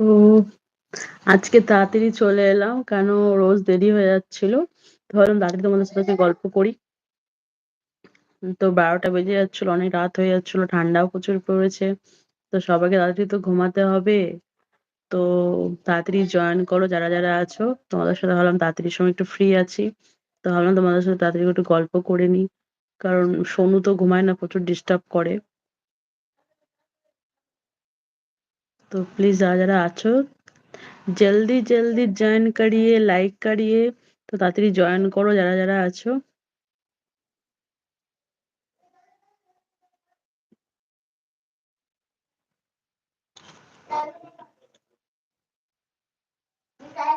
তো আজকে তাড়াতাড়ি চলে এলাম কেন রোজ দেরি হয়ে যাচ্ছিল। ভাবলাম তাড়াতাড়ি তোমাদের সাথে গল্প করি। তো ১২টা বেজে যাচ্ছিল, অনেক রাত হয়ে যাচ্ছিল, ঠান্ডাও প্রচুর পড়েছে। তো সবাইকে তাড়াতাড়ি তো ঘুমাতে হবে। তো তাড়াতাড়ি জয়েন করো যারা, যারা আছো। তোমাদের সাথে ভাবলাম তাড়াতাড়ির সময় একটু ফ্রি আছি। তো ভাবলাম তোমাদের সাথে তাড়াতাড়ি একটু গল্প করে নিই। কারণ সোনু তো ঘুমায় না, প্রচুর ডিস্টার্ব করে। তো প্লিজ যারা, যারা আছো জলদি, জলদি জয়েন করিয়ে, লাইক করিয়ে। তো তাড়াতাড়ি জয়েন করো যারা, যারা আছো।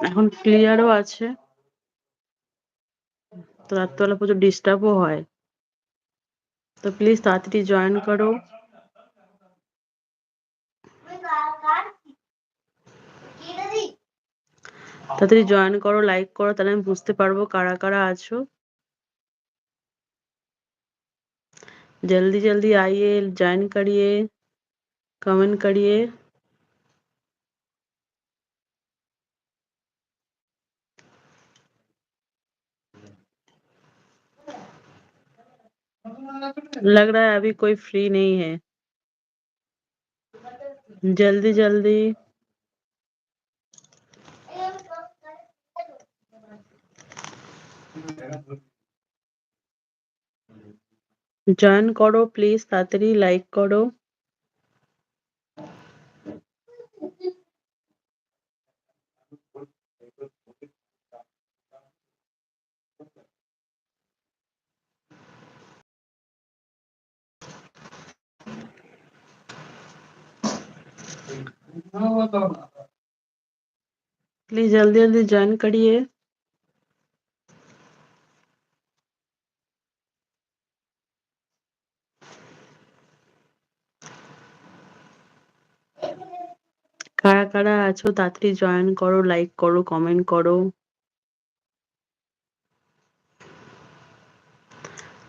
এখন ক্লিয়ারও আছে। তো রাত্রেবেলা প্রচুর ডিস্টার্বও হয়। তো প্লিজ তাড়াতাড়ি জয়েন করো। তাড়াতাড়ি জয়েন করো, লাইক করো তাহলে আমি বুঝতে পারবো কারা, কারা আছো। जल्दी जल्दी आइए जॉइन करिए कमेंट करिए लग रहा है अभी कोई फ्री नहीं है जल्दी जल्दी জয়েন করো প্লিজ তাড়াতাড়ি লাইক করো प्लीज जल्दी जल्दी ज्वाइन करिए কারা কারা আছো তাড়াতাড়ি জয়েন করো লাইক করো কমেন্ট করো।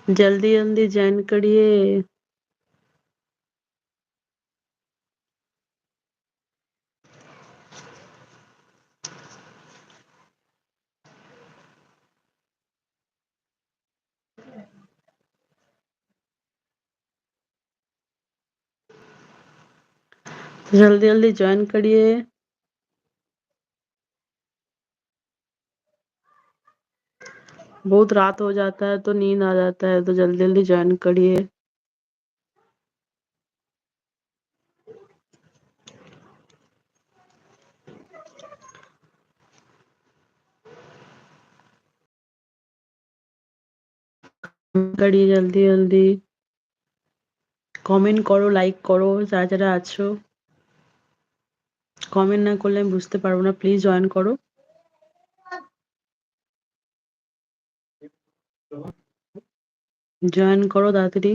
জলদি জলদি জয়েন করিয়ে जल्दी जल्दी ज्वाइन करिए बहुत रात हो जाता है तो नींद आ जाता है तो जल्दी जल्दी ज्वाइन करिए করিয়ে জলদি জলদি কমেন্ট করো লাইক করো যারা যারা আছো কমেন্ট না করলে আমি বুঝতে পারব না প্লিজ জয়েন করো। জয়েন করো তাড়াতাড়ি।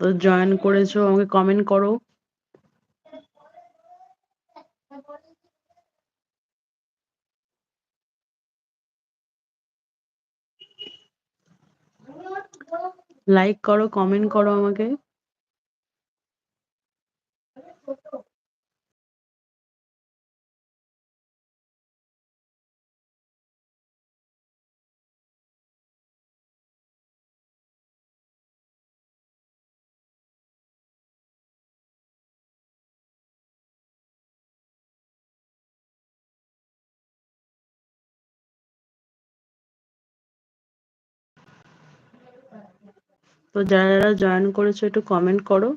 তো জয়েন করেছ আমাকে কমেন্ট করো। লাইক করো কমেন্ট করো আমাকে। তো যারা যারা জয়েন করেছ, একটু কমেন্ট করো।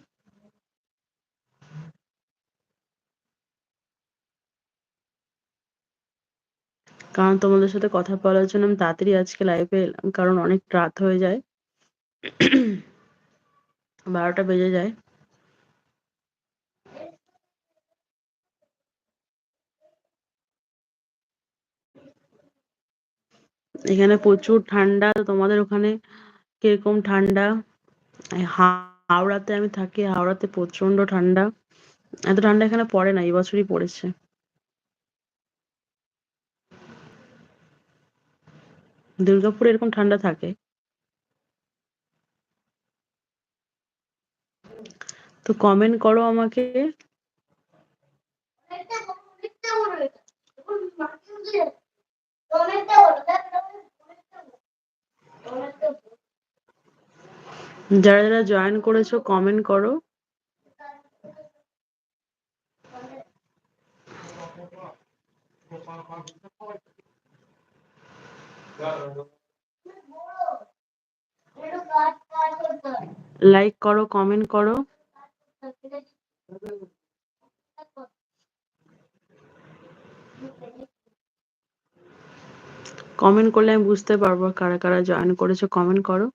কারণ তোমাদের সাথে কথা বলার জন্য আমি তাড়াতাড়ি আজকে লাইভে এলাম, কারণ অনেক রাত হয়ে যায়। বারোটা বেজে যায়। এখানে প্রচুর ঠান্ডা তোমাদের ওখানে কীরকম ঠান্ডা? হাওড়াতে আমি থাকি, হাওড়াতে প্রচণ্ড ঠান্ডা। এত ঠান্ডা এখানে পড়ে না এই বছরই পড়েছে। দুর্গাপুরে এরকম ঠান্ডা থাকে? তো কমেন্ট করো আমাকে। যারা যারা জয়েন করেছ কমেন্ট করো। লাইক করো কমেন্ট করো। কমেন্ট করলে আমি বুঝতে পারব কারা কারা জয়েন করেছ কমেন্ট করো।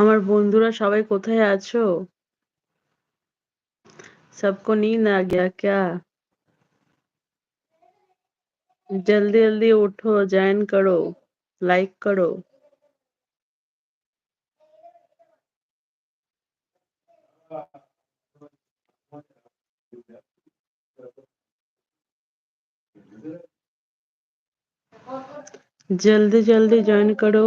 আমার বন্ধুরা সবাই কোথায় আছো सबको नींद आ गया क्या जल्दी जल्दी उठो ज्वाइन करो लाइक करो जल्दी जल्दी ज्वाइन करो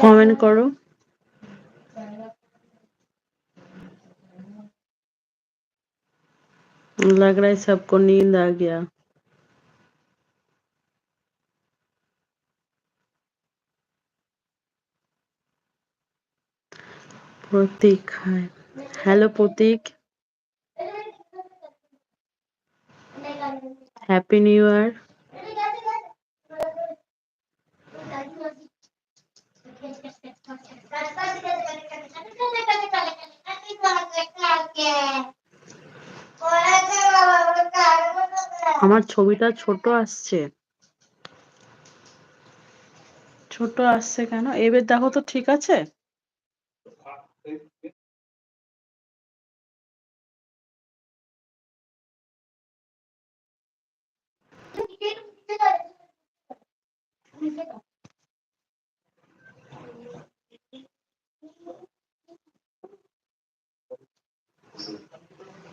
कमेंट करो लग रहा है सबको नींद आ गया Prateek hi hello Prateek happy new year আমার ছবিটা ছোট আসছে। ছোট আসছে কেন? এবার দেখো তো ঠিক আছে?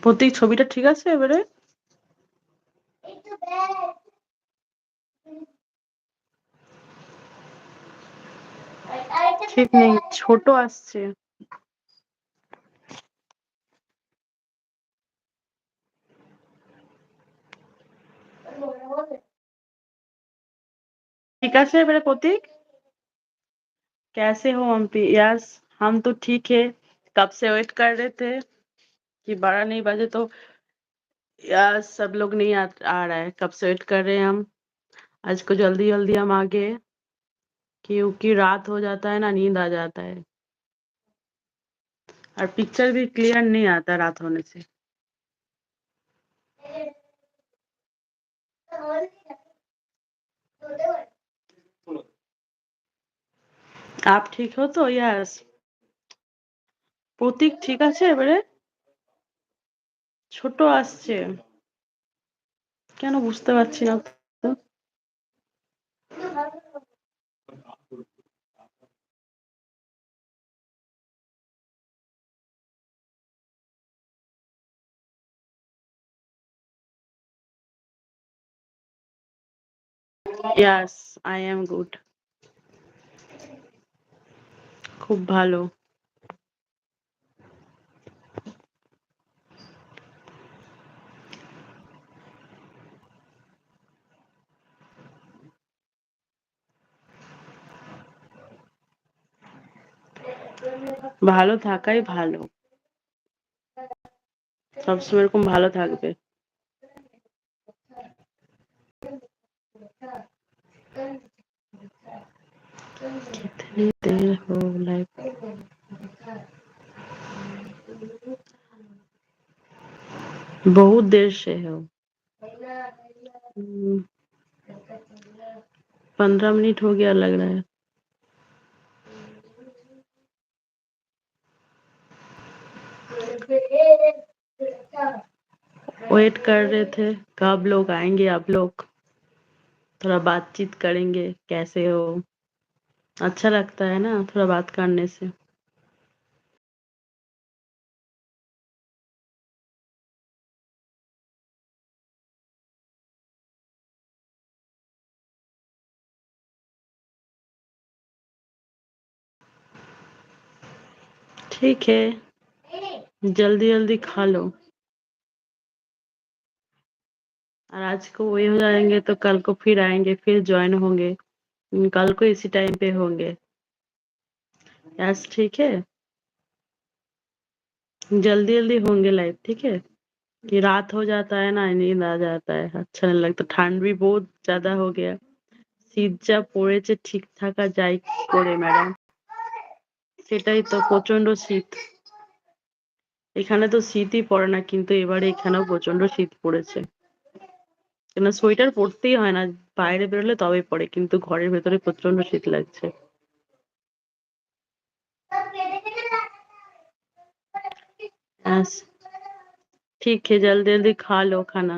প্রতীক, ছবিটা ঠিক আছে এবারে? ঠিক নেই ছোট আসছে ठीक है मेरे प्रतीक कैसे हो एमपी यस हम तो ठीक है कब से वेट कर रहे थे कि बारह नहीं बजे तो यस सब लोग नहीं आ, आ रहा है कब से वेट कर रहे हैं हम आज को जल्दी जल्दी हम आ गए क्योंकि रात हो जाता है ना नींद आ जाता है और पिक्चर भी क्लियर नहीं आता रात होने से आप ঠিক हो তো यस প্রতীক ঠিক আছে এবারে ছোট আসছে। কেন বুঝতে পারছি না ইয়াস আই এম গুড খুব ভালো। ভালো থাকাই ভালো সবসময় এরকম ভালো থাকবে कितनी देर हो लाइव बहुत देर से हो हम्म, पंद्रह मिनट हो गया लग रहा है वेट कर रहे थे, कब लोग आएँगे आप लोग? थोड़ा बातचीत करेंगे, कैसे हो? अच्छा लगता है ना, थोड़ा बात करने से। ठीक है। जल्दी जल्दी खा लो और आज को वही हो जाएंगे तो कल को फिर आएंगे फिर ज्वाइन होंगे हम्म, कल को इसी टाइम पे होंगे यस ठीक है जल्दी जल्दी होंगे लाइव ठीक है कि रात हो जाता है ना नींद आ जाता है अच्छा नहीं लगता ঠান্ড भी बहुत ज्यादा हो गया শীত যা পড়েছে ঠিক থাকা যায় কি করে ম্যাডাম সেটাই তো প্রচন্ড শীত এখানে তো শীতই পড়ে না কিন্তু এবারে এখানেও প্রচন্ড শীত পড়েছে কেন সোয়েটার পরতেই হয় না বাইরে বেরোলে তবে পড়ে কিন্তু ঘরের ভেতরে প্রচন্ড শীত লাগছে यस ठीक है जल्दी जल्दी खा लो खाना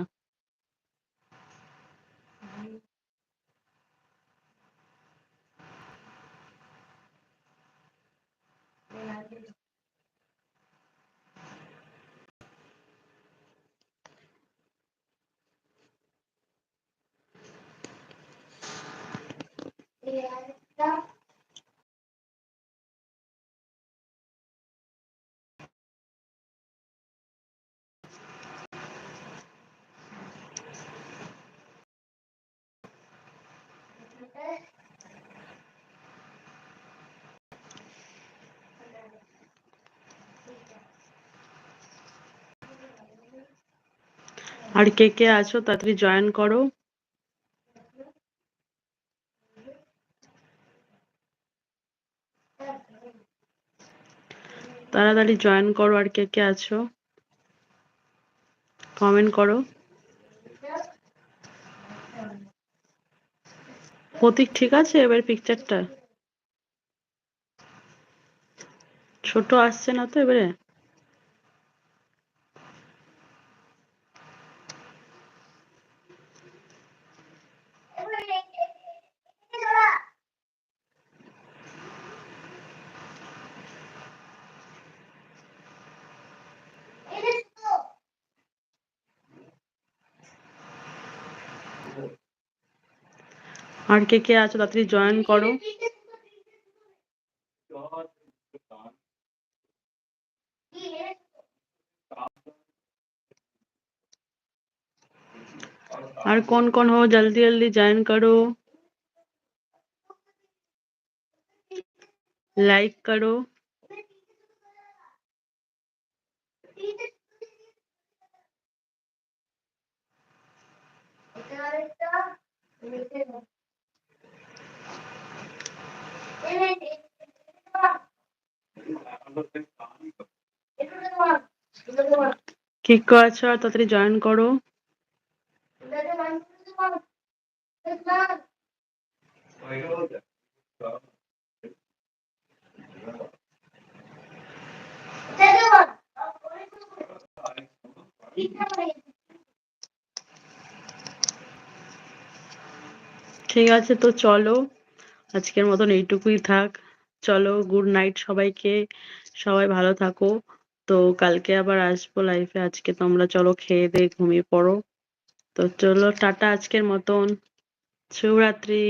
আর কে কে আছো তাড়াতাড়ি জয়েন করো। তাড়াতাড়ি জয়েন করো আর কে কে আছো? কমেন্ট করো। প্রতীক ঠিক আছে এবার পিকচারটা ছোট আসছে না তো এবারে? আর কে কে আছো তাড়াতাড়ি জয়েন করো और कौन कौन हो जल्दी जल्दी ज्वाइन करो लाइक करो কি আছো তাড়াতাড়ি জয়েন করো। ঠিক আছে তো চলো। আজকের মতন এইটুকুই থাক। চলো গুড নাইট সবাইকে। সবাই ভালো থাকো। তো কালকে আবার আসব লাইফে আজকে তোমরা চলো খেয়ে দিয়ে ঘুমিয়ে পড়ো। তো চলো, টাটা আজকের মতন। শুভরাত্রি।